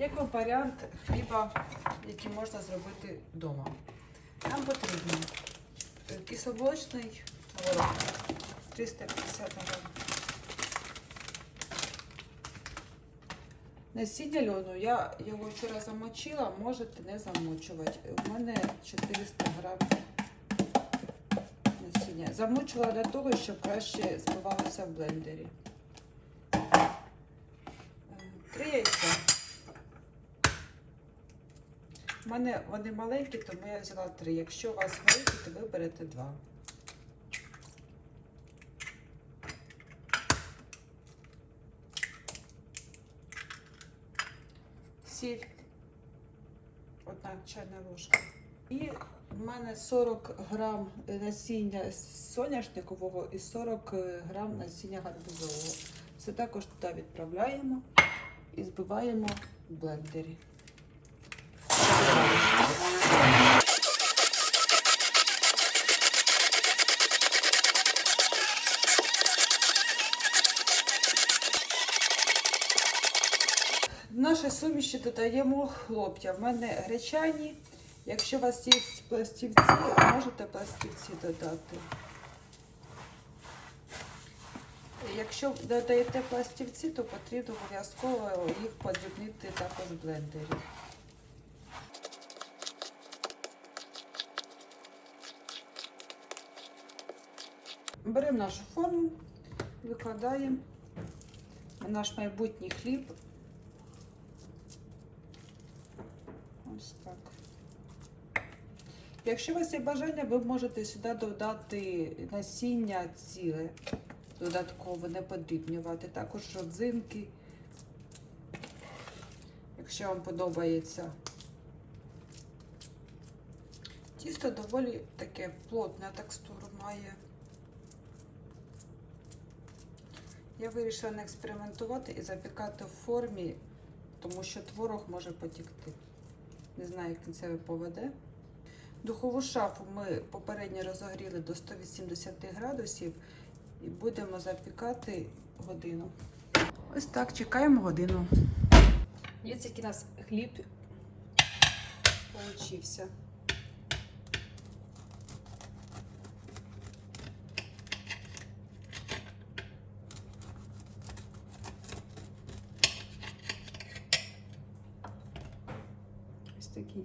Як вам варіант хліба, який можна зробити вдома? Нам потрібно е, творог 350 грам. Насіння льону я його вчора замочила, можете не замочувати. У мене 400 грам насіння. Замочила для того, щоб краще збивалося в блендері. У мене вони маленькі, тому я взяла три. Якщо у вас великі, то ви берете два. Сіль. Одна чайна ложка. І в мене 40 грам насіння соняшникового і 40 грам насіння гарбузового. Це також туди відправляємо і збиваємо в блендері. В суміші додаємо хлоп'я. В мене гречані. Якщо у вас є пластівці, можете пластівці додати. Якщо додаєте пластівці, то потрібно обов'язково їх подрібнити також в блендері. Беремо нашу форму, викладаємо на наш майбутній хліб. Ось так. Якщо у вас є бажання, ви можете сюди додати насіння ціле, додатково не подрібнювати. Також родзинки. Якщо вам подобається. Тісто доволі таке плотне текстуру має. Я вирішила не експериментувати і запікати в формі, тому що творог може потікти. Не знаю, як він себе поведе. Духову шафу ми попередньо розогріли до 180 градусів і будемо запікати годину. Ось так, чекаємо годину. Ось який у нас хліб получився. Ось такий.